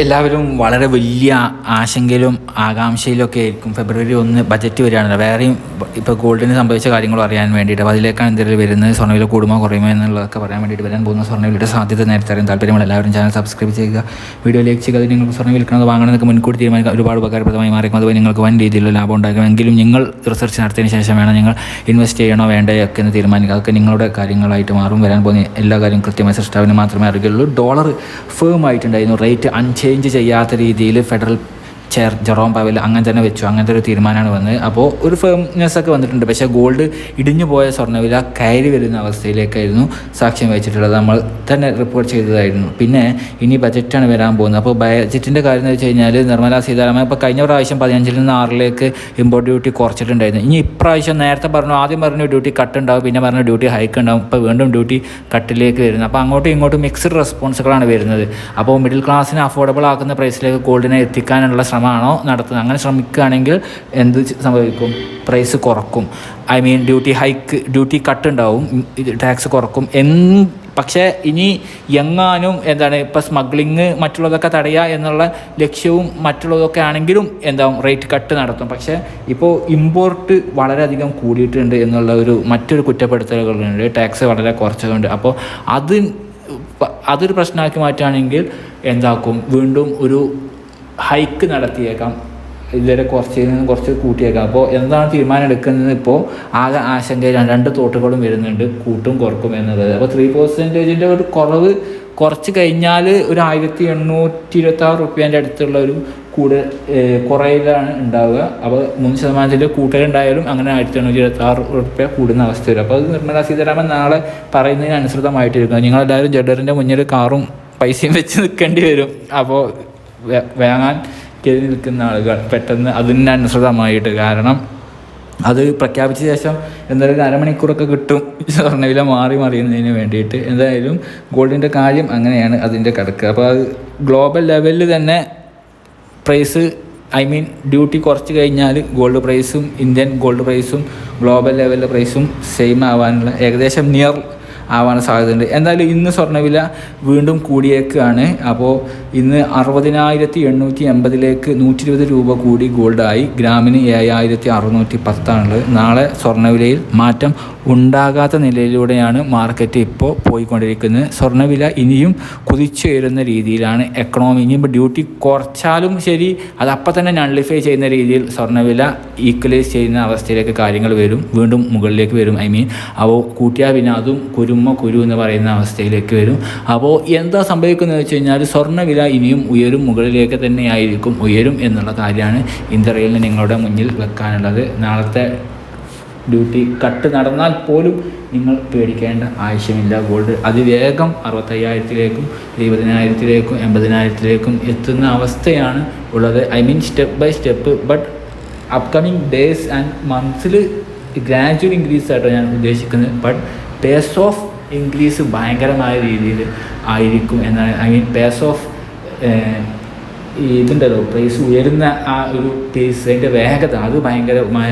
എല്ലാവരും വളരെ വലിയ ആശങ്കയിലും ആകാംക്ഷയിലൊക്കെ ആയിരിക്കും. ഫെബ്രുവരി ഒന്ന് ബജറ്റ് വരികയാണല്ലോ. വേറെയും ഇപ്പോൾ ഗോൾഡിന് സംഭവിച്ച കാര്യങ്ങളും അറിയാൻ വേണ്ടിയിട്ട് അപ്പോൾ അതിലേക്കാണ് എന്തെങ്കിലും വരുന്നത്? സ്വർണവില കൂടുമോ കുറയുമോ എന്നുള്ളതൊക്കെ പറയാൻ വേണ്ടിയിട്ട് വരാൻ പോകുന്ന സ്വർണവിലയുടെ സാധ്യത നേരത്തെ അറിയാൻ താല്പര്യമുള്ള എല്ലാവരും ചാനൽ സബ്സ്ക്രൈബ് ചെയ്യുക. വീഡിയോ ലൈക്ക് ചെയ്യുക. അത് നിങ്ങൾക്ക് സ്വർണം വിൽക്കുന്നത് വാങ്ങണമെന്നൊക്കെ മുൻകൂട്ടി തീരുമാനിക്കുക. ഒരുപാട് ഉപകാരപ്രദമായി മാറിക്കും അതുപോലെ നിങ്ങൾക്ക് വൻ രീതിയിലുള്ള ലാഭം ഉണ്ടാകുമെങ്കിലും നിങ്ങൾ റിസർച്ച് നടത്തിയതിന് ശേഷം വേണം നിങ്ങൾ ഇൻവെസ്റ്റ് ചെയ്യണോ വേണ്ടയോ ഒക്കെ എന്ന് തീരുമാനിക്കുക. അതൊക്കെ നിങ്ങളുടെ കാര്യങ്ങളായിട്ട് മാറും. വരാൻ പോകുന്ന എല്ലാ കാര്യവും കൃത്യമായി സൃഷ്ടാവിന് മാത്രമേ അറിയുള്ളൂ ഡോളർ ഫേം ആയിട്ടുണ്ടായിരുന്നു. റേറ്റ് അൺചേഞ്ച് ചെയ്യാത്ത രീതിയിൽ ഫെഡറൽ ചെയർ ജെറോം പവൽ അങ്ങനെ തന്നെ വെച്ചു. അങ്ങനത്തെ ഒരു തീരുമാനമാണ് വന്നത്. അപ്പോൾ ഒരു ഫേംനെസ് ഒക്കെ വന്നിട്ടുണ്ട്. പക്ഷേ ഗോൾഡ് ഇടിഞ്ഞു പോയ സ്വർണവില കയറി വരുന്ന അവസ്ഥയിലേക്കായിരുന്നു സാക്ഷ്യം വഹിച്ചിട്ടുള്ളത്. നമ്മൾ തന്നെ റിപ്പോർട്ട് ചെയ്തതായിരുന്നു. പിന്നെ ഇനി ബജറ്റാണ് വരാൻ പോകുന്നത്. അപ്പോൾ ബജറ്റിന്റെ കാര്യം എന്ന് വെച്ച് കഴിഞ്ഞാൽ നിർമ്മലാ സീതാരാമൻ ഇപ്പോൾ കഴിഞ്ഞ പ്രാവശ്യം പതിനഞ്ചിൽ നിന്ന് ആറിലേക്ക് ഇമ്പോർട്ട് ഡ്യൂട്ടി കുറച്ചിട്ടുണ്ടായിരുന്നു. ഇനി ഇപ്രാവശ്യം നേരത്തെ പറഞ്ഞു ആദ്യം പറഞ്ഞു ഡ്യൂട്ടി കട്ട് ഉണ്ടാവും പിന്നെ പറഞ്ഞു ഡ്യൂട്ടി ഹൈക്ക് ഉണ്ടാവും. ഇപ്പോൾ വീണ്ടും ഡ്യൂട്ടി കട്ടിലേക്ക് വരുന്നു അപ്പോൾ അങ്ങോട്ടും ഇങ്ങോട്ടും മിക്സ്ഡ് റെസ്പോൺസുകളാണ് വരുന്നത്. അപ്പോൾ മിഡിൽ ക്ലാസ്സിന് അഫോർഡബിൾ ആക്കുന്ന പ്രൈസിലേക്ക് ഗോൾഡിനെ എത്തിക്കാനുള്ള ശ്രമമാണോ നടത്തുന്നത്? അങ്ങനെ ശ്രമിക്കുകയാണെങ്കിൽ എന്ത് സംഭവിക്കും? Price കുറക്കും. I mean duty hike duty cut ഉണ്ടാവും. ടാക്സ് കുറക്കും. എൻ പക്ഷേ ഇനി എങ്ങാനും എന്താണ് ഇപ്പോൾ സ്മഗ്ലിങ് മറ്റുള്ളതൊക്കെ തടയുക എന്നുള്ള ലക്ഷ്യവും മറ്റുള്ളതൊക്കെ ആണെങ്കിലും എന്താവും? റേറ്റ് കട്ട് നടത്തും. പക്ഷേ ഇപ്പോൾ ഇമ്പോർട്ട് വളരെയധികം കൂടിയിട്ടുണ്ട് എന്നുള്ള ഒരു മറ്റൊരു കുറ്റപ്പെടുത്തലുകളുണ്ട്. ടാക്സ് വളരെ കുറച്ചതുകൊണ്ട് അപ്പോൾ അത് അതൊരു പ്രശ്നമാക്കി മാറ്റുകയാണെങ്കിൽ എന്താക്കും? വീണ്ടും ഒരു ഹൈക്ക് നടത്തിയേക്കാം. ഇതുവരെ കുറച്ച് നിന്ന് കുറച്ച് കൂട്ടിയേക്കാം. അപ്പോൾ എന്താണ് തീരുമാനം എടുക്കുന്നത്? ഇപ്പോൾ ആകെ ആശങ്ക രണ്ട് തോട്ടുകളും വരുന്നുണ്ട് കൂട്ടും കുറക്കും എന്നുള്ളത് അപ്പോൾ ത്രീ പെർസെന്റേജിന്റെ ഒരു കുറവ് കുറച്ച് കഴിഞ്ഞാൽ ഒരു ആയിരത്തി എണ്ണൂറ്റി ഇരുപത്തി ആറ് റുപ്യേന്റെ അടുത്തുള്ള ഒരു കൂട് കുറയിലാണ് ഉണ്ടാവുക. അപ്പോൾ മൂന്ന് ശതമാനത്തിന്റെ കൂട്ടലുണ്ടായാലും അങ്ങനെ ആയിരത്തി എണ്ണൂറ്റി ഇരുപത്തി ആറ് റുപ്യ കൂടുന്ന അവസ്ഥ വരും. അപ്പോൾ അത് നിർമ്മലാ സീതാരാമൻ നാളെ പറയുന്നതിന് അനുസൃതമായിട്ടിരിക്കും നിങ്ങളെല്ലാവരും ജഡറിന്റെ മുന്നിൽ കാറും പൈസയും വെച്ച് നിൽക്കേണ്ടി വരും. അപ്പോൾ വാങ്ങാൻ കയറി നിൽക്കുന്ന ആളുകൾ പെട്ടെന്ന് അതിനനുസൃതമായിട്ട് കാരണം അത് പ്രഖ്യാപിച്ച ശേഷം എന്തായാലും അരമണിക്കൂറൊക്കെ കിട്ടും സ്വർണവില മാറി മറിയുന്നതിന് വേണ്ടിയിട്ട്. എന്തായാലും ഗോൾഡിന്റെ കാര്യം അങ്ങനെയാണ് അതിന്റെ കിടക്കുക അപ്പോൾ അത് ഗ്ലോബൽ ലെവലിൽ തന്നെ പ്രൈസ് ഐ മീൻ ഡ്യൂട്ടി കുറച്ച് കഴിഞ്ഞാൽ ഗോൾഡ് പ്രൈസും ഇന്ത്യൻ ഗോൾഡ് പ്രൈസും ഗ്ലോബൽ ലെവലിലെ പ്രൈസും സെയിം ആവാനുള്ള ഏകദേശം നിയർ ആവാൻ സാധ്യതയുണ്ട്. എന്തായാലും ഇന്ന് സ്വർണവില വീണ്ടും കൂടിയേക്കാണ്. അപ്പോൾ ഇന്ന് അറുപതിനായിരത്തി എണ്ണൂറ്റി എൺപതിലേക്ക് നൂറ്റി ഇരുപത് രൂപ കൂടി ഗോൾഡായി. ഗ്രാമിന് ഏഴായിരത്തി അറുന്നൂറ്റി പത്താണുള്ളത് നാളെ സ്വർണവിലയിൽ മാറ്റം ഉണ്ടാകാത്ത നിലയിലൂടെയാണ് മാർക്കറ്റ് ഇപ്പോൾ പോയിക്കൊണ്ടിരിക്കുന്നത്. സ്വർണവില ഇനിയും കുതിച്ചുയരുന്ന രീതിയിലാണ് എക്കണോമി ഇനിയിപ്പോൾ ഡ്യൂട്ടി കുറച്ചാലും ശരി അത് അപ്പം തന്നെ നള്ളിഫൈ ചെയ്യുന്ന രീതിയിൽ സ്വർണവില ഈക്വലൈസ് ചെയ്യുന്ന അവസ്ഥയിലേക്ക് കാര്യങ്ങൾ വരും. വീണ്ടും മുകളിലേക്ക് വരും ഐ മീൻ അപ്പോൾ കൂട്ടിയാൽ പിന്നെ അതും കുരുമ കുരു എന്ന് പറയുന്ന അവസ്ഥയിലേക്ക് വരും. അപ്പോൾ എന്താ സംഭവിക്കുന്നത് വെച്ച് കഴിഞ്ഞാൽ സ്വർണവില ഇനിയും ഉയരും മുകളിലേക്ക് തന്നെ ആയിരിക്കും ഉയരും എന്നുള്ള കാര്യമാണ് ഇന്ത്യയിൽ നിങ്ങളുടെ മുന്നിൽ വെക്കാനുള്ളത്. നാളത്തെ ഡ്യൂട്ടി കട്ട് നടന്നാൽ പോലും നിങ്ങൾ പേടിക്കേണ്ട ആവശ്യമില്ല. ഗോൾഡ് അതിവേഗം അറുപത്തയ്യായിരത്തിലേക്കും ഇരുപതിനായിരത്തിലേക്കും എൺപതിനായിരത്തിലേക്കും എത്തുന്ന അവസ്ഥയാണ് ഉള്ളത്. I mean step by step. But upcoming days and മന്ത്സിൽ gradual increase ആയിട്ടാണ് ഞാൻ ഉദ്ദേശിക്കുന്നത്. ബട്ട് പേസ് ഓഫ് ഇൻക്രീസ് ഭയങ്കരമായ രീതിയിൽ ആയിരിക്കും എന്നാണ് ഐ മീൻ പേസ് ഓഫ് ഇതുണ്ടല്ലോ പ്രൈസ് ഉയരുന്ന ആ ഒരു പേസ് അതിന്റെ വേഗത അത് ഭയങ്കരമായ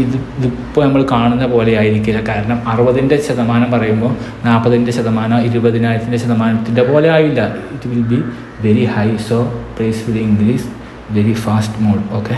ഇത് ഇതിപ്പോൾ നമ്മൾ കാണുന്ന പോലെ ആയിരിക്കില്ല. കാരണം അറുപതിന്റെ ശതമാനം പറയുമ്പോൾ നാൽപ്പതിന്റെ ശതമാനം ഇരുപതിനായിരത്തിന്റെ ശതമാനത്തിന്റെ പോലെ ആയില്ല. It will be very high so price will increase very fast mode okay